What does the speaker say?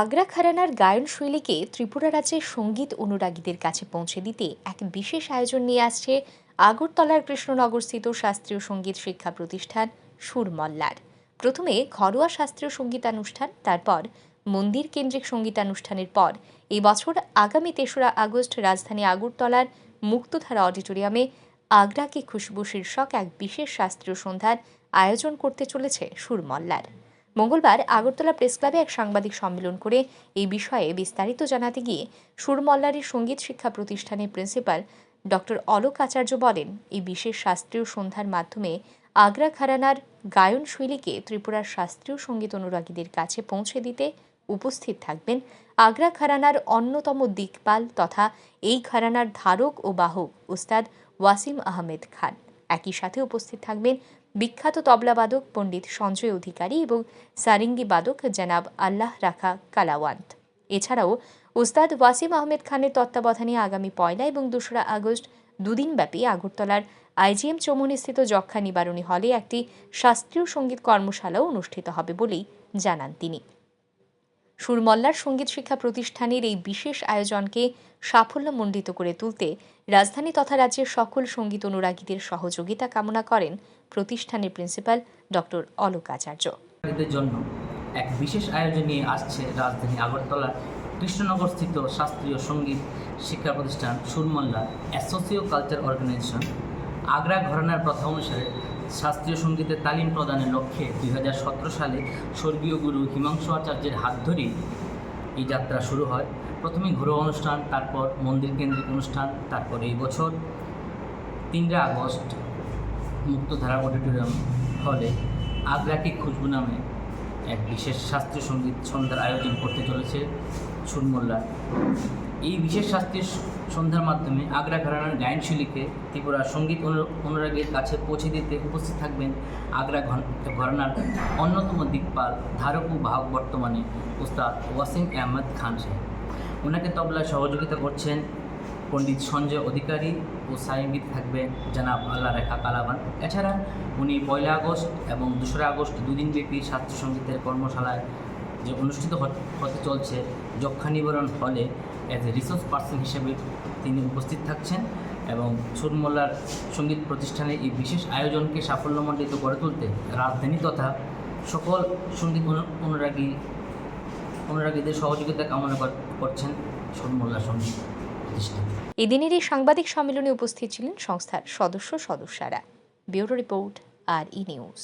আগ্রা খারানার গায়ন শৈলীকে ত্রিপুরা রাজ্যের সংগীত অনুরাগীদের কাছে পৌঁছে দিতে এক বিশেষ আয়োজন নিয়ে আসছে আগরতলার কৃষ্ণনগরস্থিত শাস্ত্রীয় সংগীত শিক্ষা প্রতিষ্ঠান সুরমল্লার। প্রথমে ঘরোয়া শাস্ত্রীয় সঙ্গীতানুষ্ঠান, তারপর মন্দির কেন্দ্রিক সঙ্গীতানুষ্ঠানের পর এই বছর আগামী তেসরা আগস্ট রাজধানী আগরতলার মুক্তধারা অডিটোরিয়ামে আগ্রাকে খুশবু শীর্ষক এক বিশেষ শাস্ত্রীয় সন্ধ্যার আয়োজন করতে চলেছে সুরমল্লার। মঙ্গলবার আগরতলা প্রেস ক্লাবে এক সাংবাদিক সম্মেলন করে এই বিষয়ে বিস্তারিত জানাতে গিয়ে সুরমল্লারের সংগীত শিক্ষা প্রতিষ্ঠানের প্রিন্সিপাল ডক্টর অলোক আচার্য বলেন, এই বিশেষ শাস্ত্রীয় সন্ধ্যার মাধ্যমে আগ্রা ঘরানার গায়ন শৈলীকে ত্রিপুরার শাস্ত্রীয় সংগীত অনুরাগীদের কাছে পৌঁছে দিতে উপস্থিত থাকবেন আগ্রা ঘরানার অন্যতম দিকপাল তথা এই ঘরানার ধারক ও বাহক উস্তাদ ওয়াসিম আহমেদ খান। একই সাথে উপস্থিত থাকবেন বিখ্যাত তবলাবাদক পণ্ডিত সঞ্জয় অধিকারী এবং সারিঙ্গি বাদক জনাব আল্লাহ রাখা কালাওয়ান্ত। এছাড়াও উস্তাদ ওয়াসিম আহমেদ খানের তত্ত্বাবধানে আগামী পয়লা এবং দোসরা আগস্ট দুদিনব্যাপী আগরতলার আইজিএম চৌমনিস্থিত যক্ষা নিবারণী হলে একটি শাস্ত্রীয় সংগীত কর্মশালাও অনুষ্ঠিত হবে বলেই জানান তিনি। সুরমল্লার সংগীত শিক্ষা প্রতিষ্ঠানের এই বিশেষ আয়োজনকে সাফল্যমণ্ডিত করে তুলতে রাজধানী তথা রাজ্যের সকল সংগীত অনুরাগীদের সহযোগিতা কামনা করেন প্রতিষ্ঠানের প্রিন্সিপাল ডক্টর অলোক আচার্য। জন্য এক বিশেষ আয়োজন নিয়ে আসছে রাজধানী আগরতলার কৃষ্ণনগর স্থিত শাস্ত্রীয় সংগীত শিক্ষা প্রতিষ্ঠান Suramalla association culture organisation. Agra ঘরানার প্রথা অনুসারে শাস্ত্রীয় সঙ্গীতের তালিম প্রদানের লক্ষ্যে দুই হাজার সতেরো সালে স্বর্গীয় গুরু হিমাংশু আচার্যের হাত ধরেই এই যাত্রা শুরু হয়। প্রথমে ঘরোয়া অনুষ্ঠান, তারপর মন্দির কেন্দ্রিক অনুষ্ঠান, তারপর এই বছর তিনরা আগস্ট মুক্তধারা অডিটোরিয়াম হলে আগ্রাকি খুশবু নামে এক বিশেষ শাস্ত্রীয় সংগীত সন্ধ্যার আয়োজন করতে চলেছে সুরমোল্লা এই বিশেষ শাস্ত্রীয় সন্ধ্যার মাধ্যমে আগ্রা ঘরানার গায়নশৈলীকে ত্রিপুরা সংগীত অনু- অনুরাগীর কাছে পৌঁছে দিতে উপস্থিত থাকবেন আগ্রা ঘরানার অন্যতম দিকপাল ধারক ও বাহক বর্তমানে উস্তাদ ওয়াসিম আহমদ খান সাহেব। ওনাকে তবলায় সহযোগিতা করছেন পণ্ডিত সঞ্জয় অধিকারী ও সায়ঙ্গীত থাকবে জানাব আল্লাহ রেখা কালাবান। এছাড়া উনি পয়লা আগস্ট এবং দোসরা আগস্ট দুদিনব্যাপী ছাত্র সঙ্গীতের কর্মশালায় যে অনুষ্ঠিত হত- চলছে যক্ষা নিবারণ হলে অ্যাজ এ রিসোর্স পার্সন হিসেবে তিনি উপস্থিত থাকছেন এবং সুরমোল্লার সংগীত প্রতিষ্ঠানে এই বিশেষ আয়োজনকে সাফল্যমণ্ডিত করে তুলতে রাজধানী তথা সকল সংগীত অনুরাগী, অনুরাগীদের সহযোগিতা কামনা কর- করছেন সুরমোল্লার সংগীত। এদিনের এই সাংবাদিক সম্মেলনে উপস্থিত ছিলেন সংস্থার সদস্য সদস্যরা। ব্যুরো রিপোর্ট আর ই নিউজ।